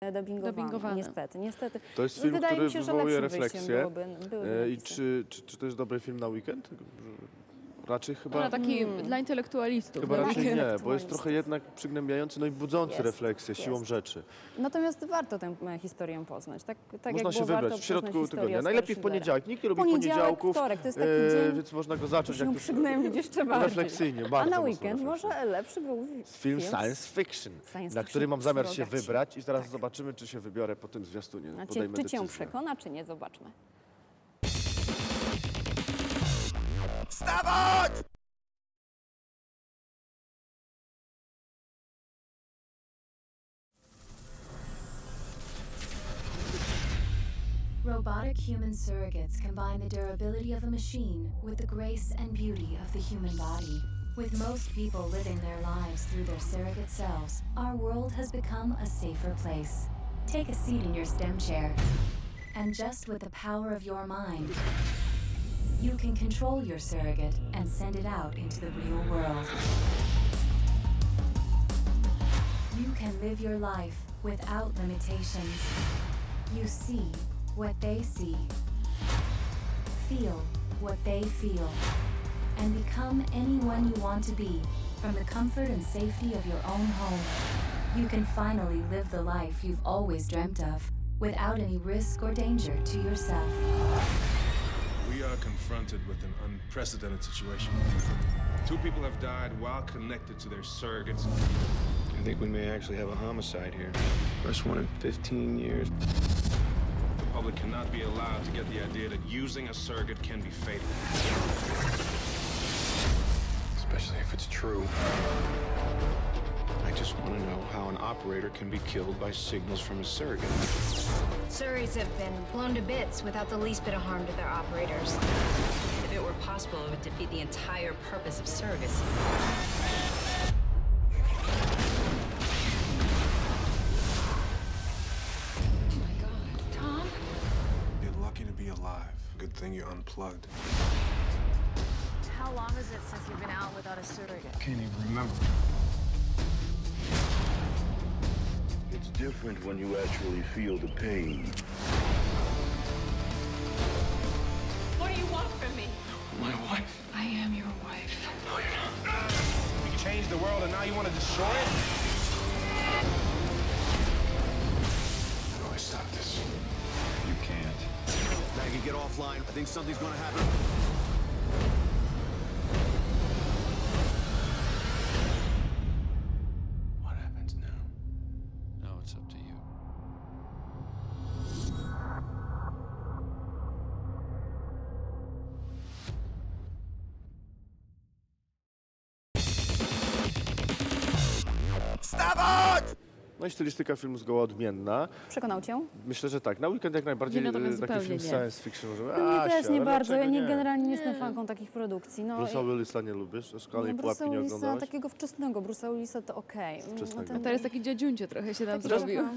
e, dubbingowane. Dubbingowane. Niestety, niestety. To jest film, Wydaje który mi się, że wywołuje lepszym wyjściem refleksję. byłoby, byłyby E, I czy, czy, czy to jest dobry film na weekend? Raczej chyba... No, taki Mm. dla intelektualistów. Chyba raczej nie, bo jest trochę jednak przygnębiający, no i budzący Jest, refleksję siłą jest. rzeczy. Natomiast warto tę e, historię poznać. Tak, tak można jak się wybrać w środku tygodnia. Najlepiej w poniedziałek. Nikt nie lubi poniedziałków, wtorek, to jest taki e, dzień, więc można go zacząć jak przygnębić jeszcze bardziej. refleksyjnie, A bardzo na mocno weekend może lepszy był Film science fiction, Science na który mam zamiar się wybrać i teraz Tak. zobaczymy, czy się wybiorę po tym zwiastunie. A Podejmę czy cię przekona, czy nie? Zobaczmy. Robotic human surrogates combine the durability of a machine with the grace and beauty of the human body. With most people living their lives through their surrogate selves, our world has become a safer place. Take a seat in your STEM chair. And just with the power of your mind, you can control your surrogate and send it out into the real world. You can live your life without limitations. You see what they see, feel what they feel, and become anyone you want to be from the comfort and safety of your own home. You can finally live the life you've always dreamt of without any risk or danger to yourself. We are confronted with an unprecedented situation. Two people have died while connected to their surrogates. I think we may actually have a homicide here. First one in 15 years. The public cannot be allowed to get the idea that using a surrogate can be fatal. Especially if it's true. I just want to know how an operator can be killed by signals from a surrogate. Surreys have been blown to bits without the least bit of harm to their operators. If it were possible, it would defeat the entire purpose of surrogacy. Alive. Good thing you're unplugged. How long is it since you've been out without a surrogate? Can't even remember. It's different when you actually feel the pain. What do you want from me? My wife. I am your wife. No, you're not. You changed the world and now you want to destroy it? Offline. I think something's gonna happen. What happens now? Now it's up to you. No i stylistyka filmu zgoła odmienna. Przekonał cię? Myślę, że tak. Na weekend jak najbardziej Nie, natomiast e, taki film nie. science fiction możemy. No mnie Asia, też nie bardzo. Ja nie, nie? generalnie nie jestem fanką takich produkcji. No, Bruce'a Willisa nie lubisz? Szkolnej no, pułapki Bruce'a nie Willisa, oglądałeś? takiego wczesnego Bruce'a Willisa to okej. No, Wczesnego. ten- A teraz taki dziadziuncio trochę się nam taki zrobił. trochę-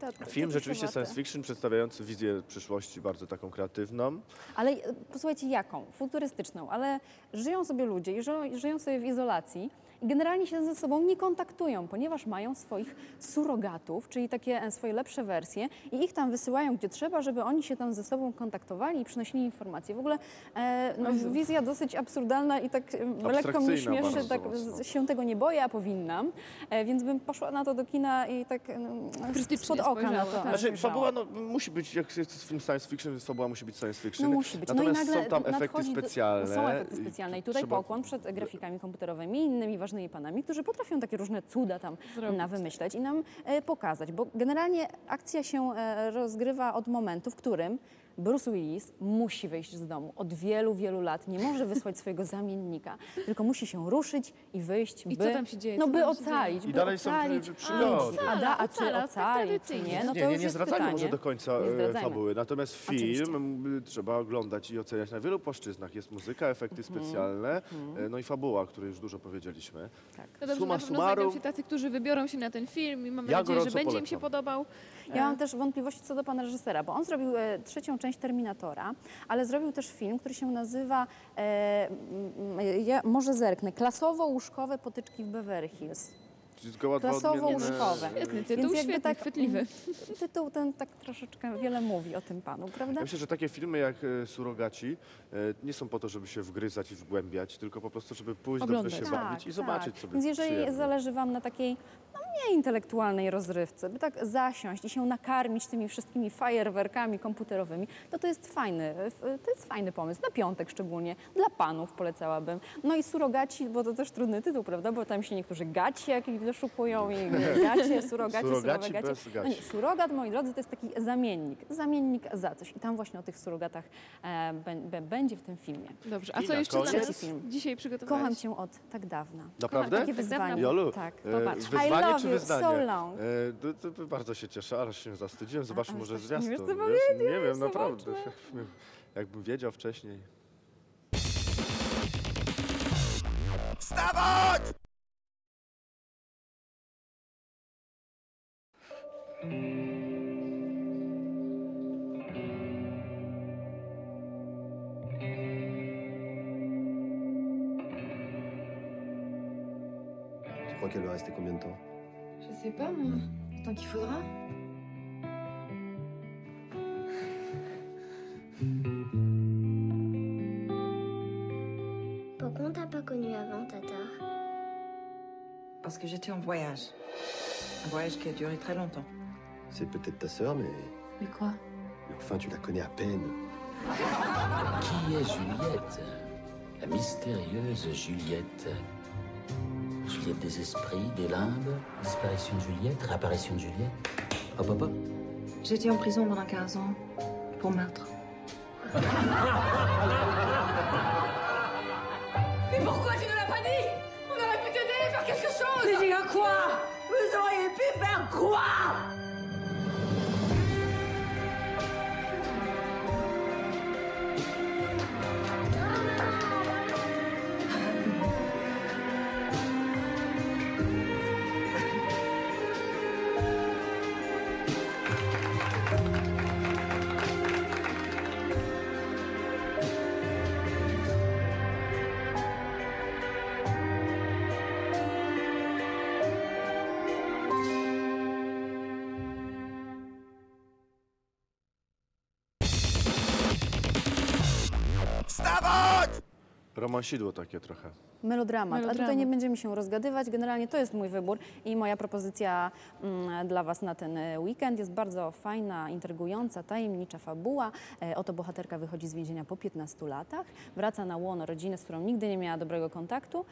ta- ta- Film rzeczywiście science fiction przedstawiający wizję przyszłości bardzo taką kreatywną. Ale e, posłuchajcie, jaką? Futurystyczną, ale żyją sobie ludzie i żyją sobie w izolacji i generalnie się ze sobą nie kontaktują, ponieważ mają swoich surogatów, czyli takie e, swoje lepsze wersje i ich tam wysyłają gdzie trzeba, żeby oni się tam ze sobą kontaktowali i przynosili informacje. W ogóle e, no, wizja dosyć absurdalna i tak lekko mnie śmieszy, tak mocno. się tego nie boję, a powinnam, e, więc bym poszła na to do kina i tak no, spod oka na to tak. Znaczy, fabuła no, musi być, jak jest film science fiction, więc fabuła musi być science fiction. No musi być. Natomiast no i nagle są tam efekty do- specjalne. Są efekty specjalne i tutaj trzeba- pokłon przed grafikami komputerowymi i innymi ważnymi panami, którzy potrafią takie różne cuda tam Zrobić. na wymyśleć i nam e, pokazać, bo generalnie akcja się e, rozgrywa od momentu, w którym Bruce Willis musi wyjść z domu. Od wielu, wielu lat nie może wysłać swojego zamiennika, tylko musi się ruszyć i wyjść, I by, co tam się dzieje? no, by ocalić, I by dalej są ocalić. przy- przygody. A, da, a czy Ocala, tak ocali, czy nie? No to nie, nie, nie zdradzajmy pytanie. może do końca e, fabuły. Natomiast Oczywiście. film m, trzeba oglądać i oceniać na wielu płaszczyznach. Jest muzyka, efekty Mhm. specjalne, e, no i fabuła, o której już dużo powiedzieliśmy. No dobrze, Summa na pewno summarum- znajdą się tacy, którzy wybiorą się na ten film i mamy Ja nadzieję, że gorąco będzie im się polecam. podobał. Ja mam też wątpliwości co do pana reżysera, bo on zrobił e, trzecią część Terminatora, ale zrobił też film, który się nazywa, e, m, m, ja może zerknę, Klasowo-łóżkowe potyczki w Beverly Hills. Zgoła Klasowo-łóżkowe. odmienne... Świetny Więc tytuł, jakby świetny, tak- chwytliwy. Tytuł ten tak troszeczkę wiele mówi o tym panu, prawda? Ja myślę, że takie filmy jak e, Surogaci e, nie są po to, żeby się wgryzać i wgłębiać, tylko po prostu, żeby pójść, Oglądać. dobrze się bawić i zobaczyć sobie Tak, Więc jeżeli przyjemnie. zależy Wam na takiej no, mniej intelektualnej rozrywce, by tak zasiąść i się nakarmić tymi wszystkimi fajerwerkami komputerowymi, to to jest fajny, f- to jest fajny pomysł, na piątek szczególnie, dla panów polecałabym. No i surogaci, bo to też trudny tytuł, prawda, bo tam się niektórzy gaci jakieś doszukują i gacie, surogaci, Surogaci surowe gacie. bez. No nie, surogat, moi drodzy, to jest taki zamiennik, zamiennik za coś i tam właśnie o tych surogatach e, bę- bę- będzie w tym filmie. Dobrze, a I co na jeszcze koniec- Film. dzisiaj przygotowałeś? Kocham Cię od tak dawna. Naprawdę? Takie Tak wyzwanie. Jolu, Tak. e, Popatrz. I wyzwanie love czy you wyznanie? so long. E, to, to bardzo się cieszę, aż się zastudziłem. Zobaczmy ale może strasznie nie zwiastun. wiesz, co wiesz? Nie wiem, naprawdę. Jakbym wiedział wcześniej. Tu crois qu'elle va rester combien de temps? Je sais pas, moi. Tant qu'il faudra. Pourquoi on t'a pas connu avant, Tata? Parce que j'étais en voyage. Un voyage qui a duré très longtemps. C'est peut-être ta sœur, mais... Mais quoi mais enfin, tu la connais à peine. Qui est Juliette? La mystérieuse Juliette. Juliette des esprits, des limbes, disparition de Juliette, réapparition de Juliette. Hop, hop. J'étais en prison pendant 15 ans pour meurtre. Romansidło takie trochę. Melodramat. A tutaj Melodramat. nie będziemy się rozgadywać. Generalnie to jest mój wybór i moja propozycja mm, dla Was na ten e, weekend jest bardzo fajna, intrygująca, tajemnicza fabuła. E, oto bohaterka wychodzi z więzienia po 15 latach, wraca na łono rodziny, z którą nigdy nie miała dobrego kontaktu.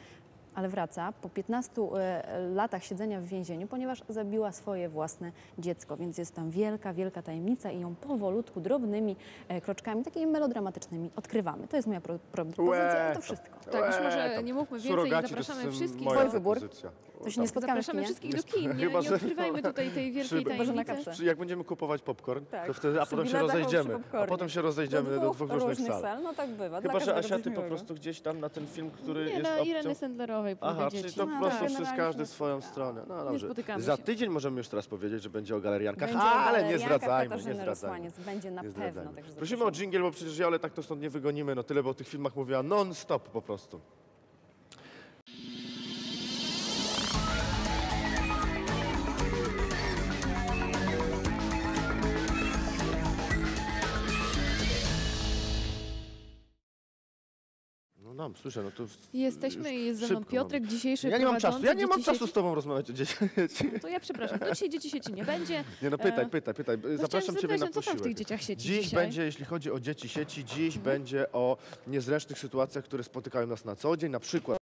Ale wraca po 15 e, latach siedzenia w więzieniu, ponieważ zabiła swoje własne dziecko. Więc jest tam wielka, wielka tajemnica i ją powolutku, drobnymi e, kroczkami, takimi melodramatycznymi odkrywamy. To jest moja pro, propozycja i to Łe, wszystko. Tak, już Łe, może nie mówmy więcej, Surogaci zapraszamy wszystkich. Moja Twój wybór. propozycja. To się nie spotkamy Zapraszamy wszystkich do kin, nie, Chyba, nie że- odkrywajmy tutaj tej wielkiej na tajemnicy. Czy jak będziemy kupować popcorn, Tak. to wtedy, a Przy potem się biletach albo przy rozejdziemy. A potem się rozejdziemy do dwóch różnych różnych sal. sal. No tak bywa. Chyba, dla że każdego Asia, coś ty po miłego. prostu gdzieś tam na ten film, który Nie, jest na opcją... Ireny Sendlerowej Aha, czyli to No, po prostu tak, przez generalnie każdy swoją stronę. No dobrze. spotykamy Za się. tydzień możemy już teraz powiedzieć, że będzie o galeriankach, Będzie ale nie galeriankach zdradzajmy, nie Katarzyny zdradzajmy. Będzie na Nie pewno. zdradzajmy. Także Prosimy o zapraszamy. dżingiel, bo przecież Jole tak to stąd nie wygonimy, no tyle, bo o tych filmach mówiła non-stop po prostu. Nam, słyszę, no to... Jesteśmy i jest ze mną szybko Piotrek, dzisiejszy Ja nie mam czasu, ja nie mam czasu sieci. z tobą rozmawiać o dzieciach. No To ja przepraszam, to dzisiaj dzieci sieci nie będzie. Nie no, pytaj, E, pytaj, pytaj. chciałam Zapraszam ciebie zapytać, na no co tam w tych dzieciach sieci Dziś dzisiaj? będzie, jeśli chodzi o dzieci sieci, dziś będzie o niezręcznych sytuacjach, które spotykają nas na co dzień. Na przykład